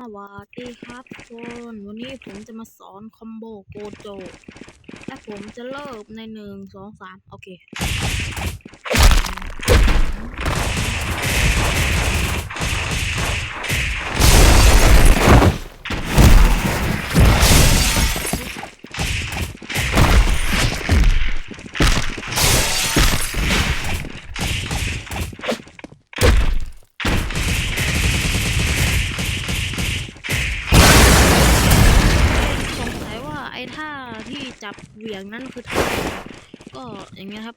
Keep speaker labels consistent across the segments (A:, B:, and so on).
A: สวัสดีครับทุกคนวันนี้ผมจะมาสอนคอมโบโกโจ และผมจะเริ่มในหนึ่งสองสามโอเค สงสัยว่าไอ้ ที่จับเหวี่ยงนั่นคือท่าก็อย่างเงี้ยครับ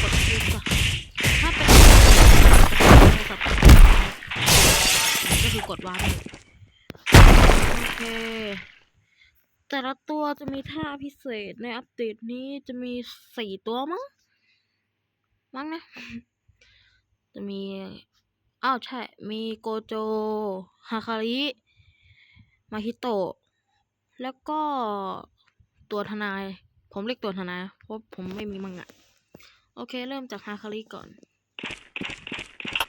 A: กดดูก่อนถ้าเป็นโทรศัพท์ก็คือกดวางโอเค แต่ละตัวจะมีท่าพิเศษในอัปเดตนี้จะมีสี่ตัวมั้ง มั้งนะ จะมี อ้าวใช่ มีโกโจ ฮาคาริ มาฮิโตะ แล้วก็ตัวทนาย ผมเรียกตัวทนายเพราะผมไม่มีมังงะ โอเค เริ่มจากฮาคาริก่อน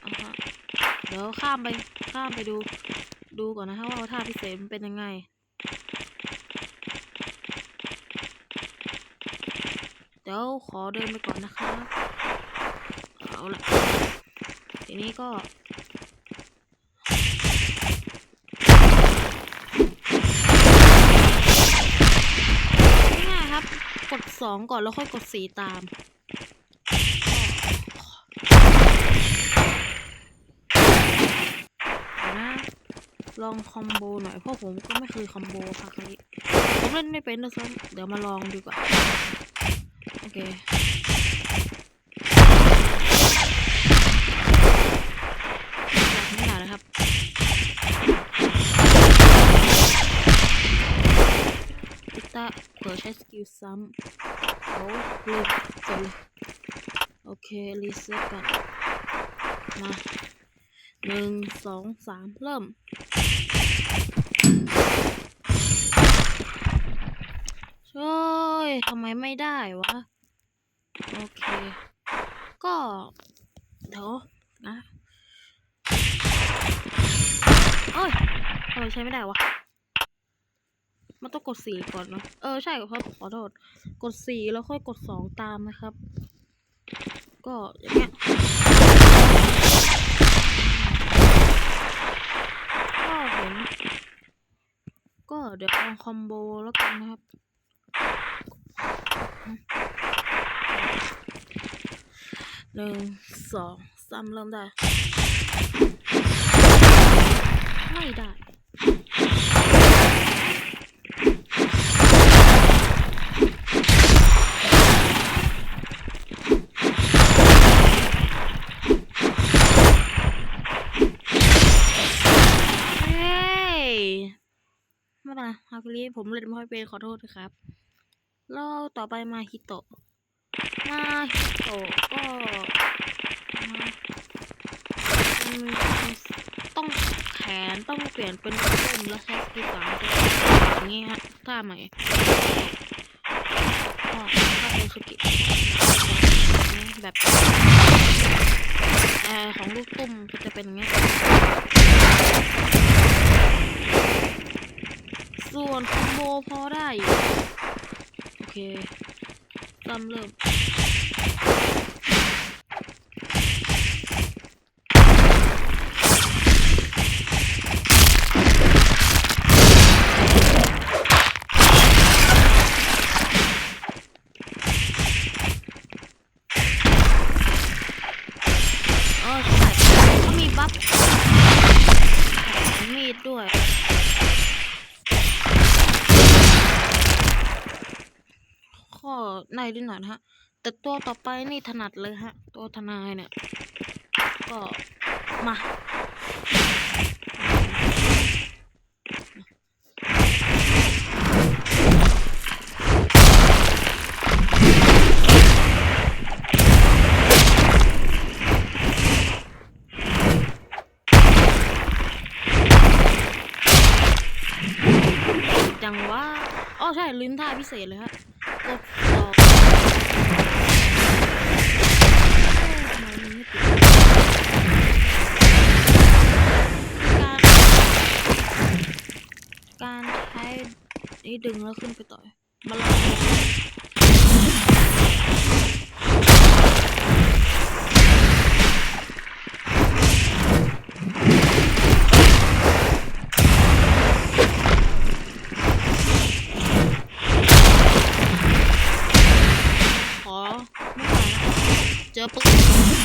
A: อฮะเดี๋ยวข้ามไปข้ามไปดู ดูก่อนนะฮะว่าท่าพิเศษมันเป็นยังไงเดี๋ยวขอเดินไปก่อนนะครับเอาละทีนี้ก็ สองก่อนแล้วค่อยกดสีตาม นะลองคอมโบหน่อยเพราะผมก็ไม่เคยคอมโบคาคาริผมเล่นไม่เป็นด้วยซ้ำเดี๋ยวมาลองดีกว่า โอเค แบบนี้แหละนะครับ พิต้าเผลอ ใช้สกิลซ้ำเอาเลยจบเลยโอเค รีเซ็ตก่อน มาหนึ่งสองสามเริ่ม ช่วยทำไมไม่ได้วะ โอเค ก็ เดี๋ยวนะเอ้ยทำไมใช้ไม่ได้วะ มันต้องกดสี่ก่อนเนะเออใช่ครับขอโทษ กดสี่แล้วค่อยกดสองตามนะครับ ก็อย่างเงี้ยก็เห็นก็เดี๋ยวลองคอมโบแล้วกันนะครับหนึ่งสองสามเริ่มได้ ไม่ได้ ไม่เป็นไรฮาคุริผมเล่นไม่ค่อยเป็นขอโทษนะครับแล้วต่อไปมาฮิโตะมาฮิโตะก็ต้องแขนต้องเปลี่ยนเป็นต้มแล้วใช้สกิลสามด้วยอย่างงี้ฮะท่าใหม่ก็ถ้าเป็นสกิลแบบเอ่อของลูกตุ้มก็จะเป็นอย่างเงี้ย ส่วนคอมโบ พอได้อยู่โอเคเริ่มเริ่มเออใช่เขามีบัฟมีดด้วย ข้อในนิดหน่อยฮะ แต่ตัวต่อไปนี่ถนัดเลยฮะ ตัวทนายเนี่ย ก็มาจังว่าอ๋อใช่ลืมท่าพิเศษเลยฮะกด ดึงแล้วขึ้นไปต่อยมาลองขอไม่ตายนะเจอปึ๊ก